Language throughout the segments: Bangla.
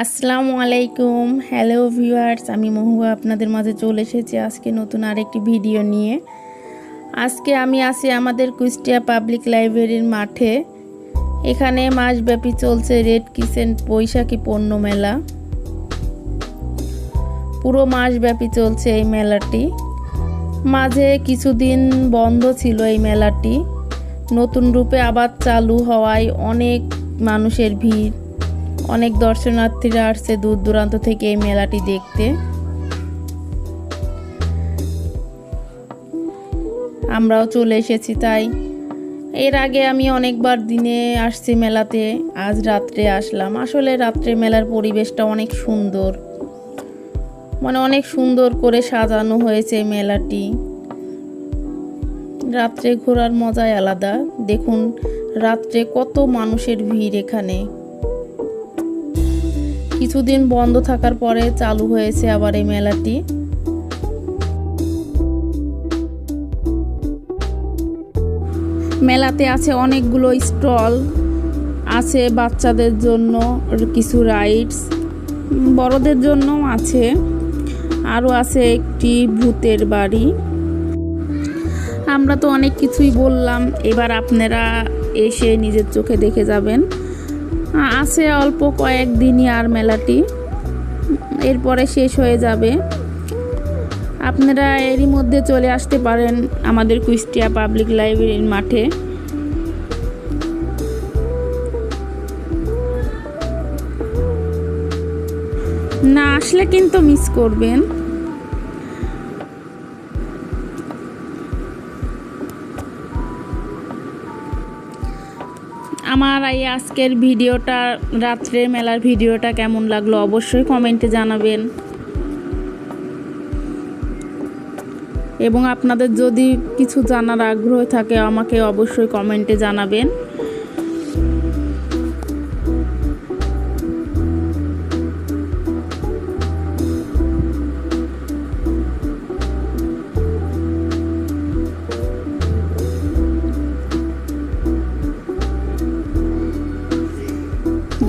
আসসালামু আলাইকুম। হ্যালো ভিউয়ার্স আমি মহুয়া আপনাদের মাঝে চলে এসেছি আজকে নতুন আরেকটি ভিডিও নিয়ে। আজকে আমি আছি আমাদের কুষ্টিয়া পাবলিক লাইব্রেরির মাঠে। এখানে মাসব্যাপী চলছে রেড কিচেন বৈশাখী পণ্য মেলা। পুরো মাসব্যাপী চলছে এই মেলাটি। মাঝে কিছুদিন বন্ধ ছিল এই মেলাটি। নতুন রূপে আবার চালু হওয়ায় অনেক মানুষের ভিড়। অনেক দর্শনার্থীরা আসছে দূর দূরান্ত থেকে এই মেলাটি দেখতে। আমরাও চলে এসেছি তাই। এর আগে আমি অনেকবার দিনে আসছি মেলাতে, আজ রাত্রে আসলাম। আসলে রাত্রে মেলার পরিবেশটা অনেক সুন্দর। মানে অনেক সুন্দর করে সাজানো হয়েছে মেলাটি। রাত্রে ঘোরার মজাই আলাদা। দেখুন, রাত্রে কত মানুষের ভিড় এখানে। কিছুদিন বন্ধ থাকার পরে চালু হয়েছে আবার এই মেলাটি। মেলাতে আছে অনেকগুলো স্টল, আছে বাচ্চাদের জন্য কিছু রাইডস, বড়দের জন্যও আছে, আরও আছে একটি ভূতের বাড়ি। আমরা তো অনেক কিছুই বললাম, এবার আপনারা এসে নিজের চোখে দেখে যাবেন। আছে অল্প কয়েকদিনই আর মেলাটি। এরপরে শেষ হয়ে যাবে। আপনারা এরই মধ্যে চলে আসতে পারেন আমাদের কুষ্টিয়া পাবলিক লাইব্রেরির মাঠে। না, আসলে কিন্তু মিস করবেন। আমার এই আজকের ভিডিওটা রাত্রের মেলার ভিডিওটা কেমন লাগল অবশ্যই কমেন্টে জানাবেন। এবং আপনাদের যদি কিছু জানার আগ্রহ থাকে, আমাকে অবশ্যই কমেন্টে জানাবেন।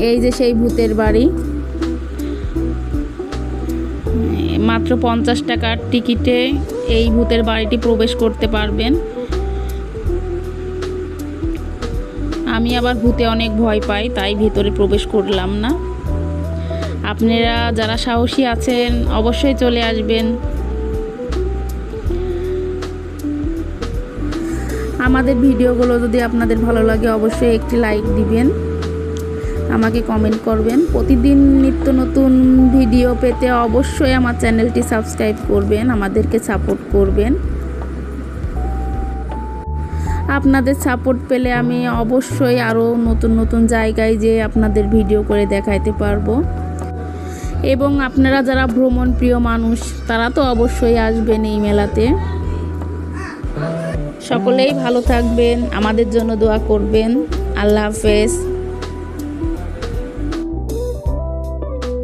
এই যে সেই ভূতের বাড়ি। মাত্র পঞ্চাশ টাকার টিকিটে এই ভূতের বাড়িটি প্রবেশ করতে পারবেন। আমি আবার ভূতে অনেক ভয় পাই, তাই ভিতরে প্রবেশ করলাম না। আপনারা যারা সাহসী আছেন, অবশ্যই চলে আসবেন। আমাদের ভিডিওগুলো যদি আপনাদের ভালো লাগে, অবশ্যই একটি লাইক দিবেন। আমাকে কমেন্ট করবেন। প্রতিদিন নিত্য নতুন ভিডিও পেতে অবশ্যই আমার চ্যানেলটি সাবস্ক্রাইব করবেন, আমাদেরকে সাপোর্ট করবেন। আপনাদের সাপোর্ট পেলে আমি অবশ্যই আরও নতুন নতুন জায়গায় যেয়ে আপনাদের ভিডিও করে দেখাইতে পারব। এবং আপনারা যারা ভ্রমণ প্রিয় মানুষ, তারা তো অবশ্যই আসবেন এই মেলাতে। সকলেই ভালো থাকবেন, আমাদের জন্য দোয়া করবেন। আল্লাহ হাফেজ।